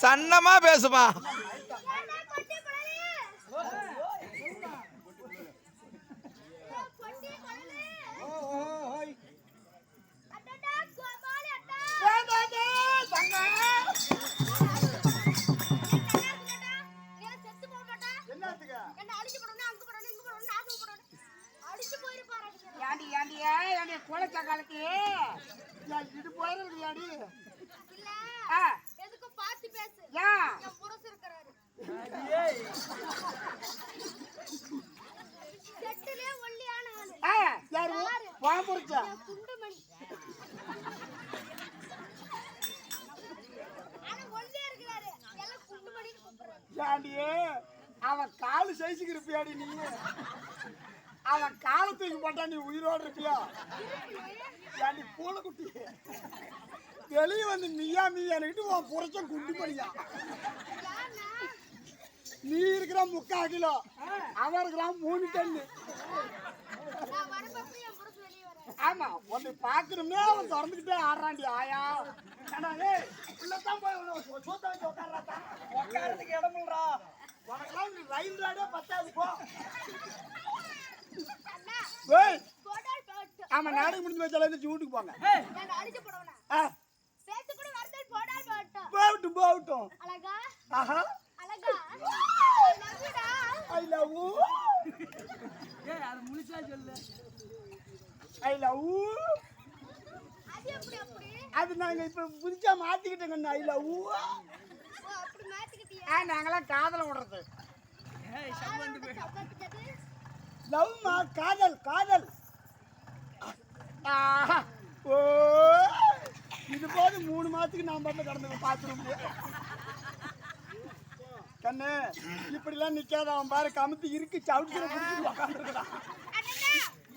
சன்னமா பேசுமா. குளச்ச காலத்தி இது போயிருக்கு ஏண்டி? குண்டுமணின்னு கூப்பிடுறாங்க ஏண்டியே அவன் காலு சைஸுக்கு இருப்பியாடி நீ அவன் காலை தூக்கி போட்டா நீ உயிரோடு இருப்பியா ஏண்டி பூனைக்குட்டி வெளியே வந்து நீயா மீயானுக்கிட்டு உன் புரட்சம் குண்டு படியா நீ இருக்கிற முக்கா கிலோ. அவன் இருக்கிறான் மூணு டன்னு. ஆமா உன்னை பாக்கணும்னே அவன் திறந்துக்கிட்டே ஆடுறான்டி ஆயா. உள்ளதான் போய் உன்னை சோ- சோத்த வச்சு உட்கார்றாத்தா உட்காரதுக்கு இடம் இல்லடா. உனக்கெல்லாம் நீ ரயில் ராடே பத்தாது போ. ஆமா நாடகம் முடிஞ்சு வச்சால வீட்டுக்கு போங்க. ஐ லவ் அது நாங்க இப்ப புதுசா மாத்திக்கிட்டோங்க ஐ லவ் நாங்களாம் காதல விடுறது. சப்பாத்திட்டது லவ் மா காதல் காதல். ஓ. இது போது மூணு மாசத்துக்கு நான் பாட்டு கடந்து பார்த்துருவோம் கண்ணு இப்படிலாம் நிக்காத அவன் பாரு கமுத்தி இருக்கு சவுத்துல பிடிச்சி உக்காந்துருக்கான்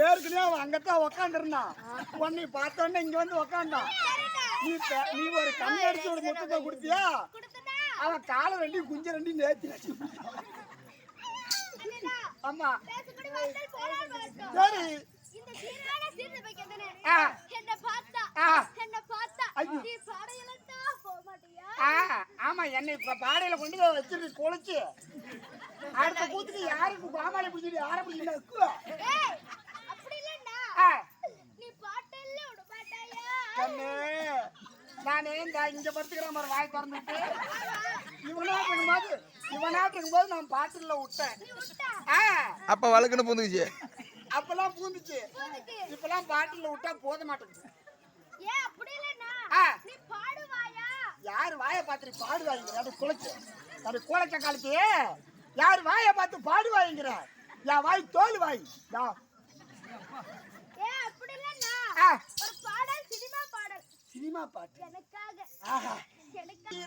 ஏற்கனவே அவன் அங்கத்தான் உக்காந்துருந்தான். உன்னை பார்த்தோன்னே இங்க வந்து உக்காந்தான். நீ நீ ஒரு கண்ணை அடிச்சு ஒரு முத்தத்தை கொடுத்தியா? அவன் காலை ரெண்டி குஞ்ச ரெண்டி நேர்த்தி வச்சு ஆமா. சரி. ஆ. ஆ. ஆமா என்னை இப்ப பாடையில கொண்டு போய் வச்சிரு குளிச்சு அடுத்த கூத்துக்கு யாருக்கு பாமாலை பிடிச்சிட்டு யாரை பிடிச்சிட்டு நக்குவ? ஏய் அப்படி இல்லன்னா ஆ நீ பாட்டல்ல விட மாட்டாயா? கண்ணு நானே இந்த இங்க படுத்துக்கிற மாதிரி வாய் திறந்துட்டு இவனா இருக்கும்போது இவனா இருக்கும்போது நான் பாட்டில விட்டேன். நீ விட்டா? ஆ. அப்ப வழக்குன்னு பூந்துக்குச்சு. அப்பெல்லாம் பூந்துச்சு. இப்பெல்லாம் பாட்டில விட்டா போத மாட்டேங்குது. யார் வாயை பார்த்துட்டு பாடுவாங்க அது குலைச்சு? அது குலைச்ச காலத்து யார் வாயை பார்த்து பாடுவாங்கிற என் வாய் தோல் வாய் ஒரு பாடல் சினிமா பாடல். சினிமா பாட்டு. எனக்காக. ஆஹா. எனக்காக.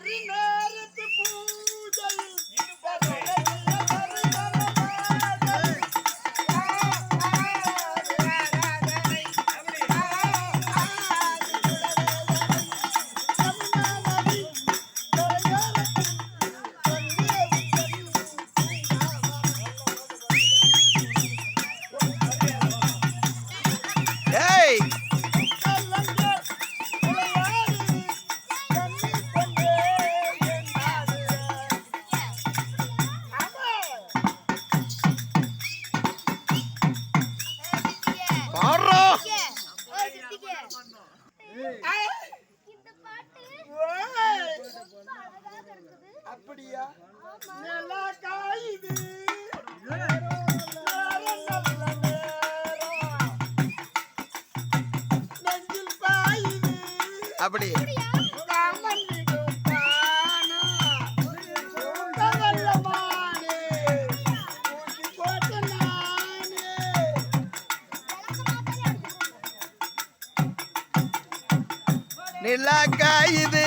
நிலா காயுது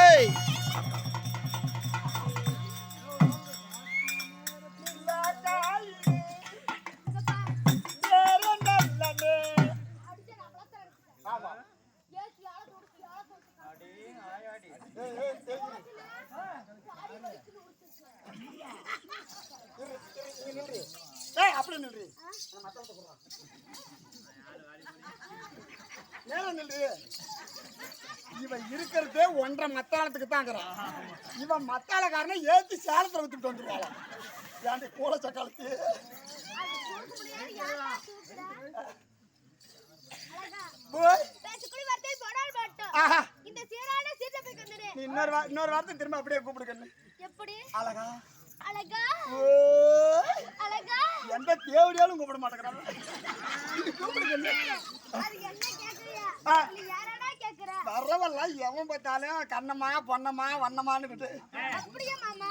ஏய் நேரம் அப்படி நில்றி நேரம் நில்றி. இவன் இருக்கிறதே ஒன்றரை மத்தாளத்துக்கு தாங்கிறான் இவன் மத்தாளக்காரனை ஏத்தி சேலத்துல வித்துட்டு வந்துருவான். ஏன்டி கூல சக்காலத்து? இன்னொரு இன்னொரு வார்த்தை திரும்ப அப்படியே கூப்பிடு கண்ணு. எப்படி? அழகா. அழகா. அழகா. எந்த தேவடியாலும் கூப்பிட மாட்டேங்கிறான். கூப்பிடு கண்ணு அது என்ன கேக்குறியா ஆ. நீ யாரடா கேக்குற வரவெல்லாம் எவன் பார்த்தாலும் கண்ணம்மா பொன்னம்மா வண்ணம்மான்னு அப்படியே மாமா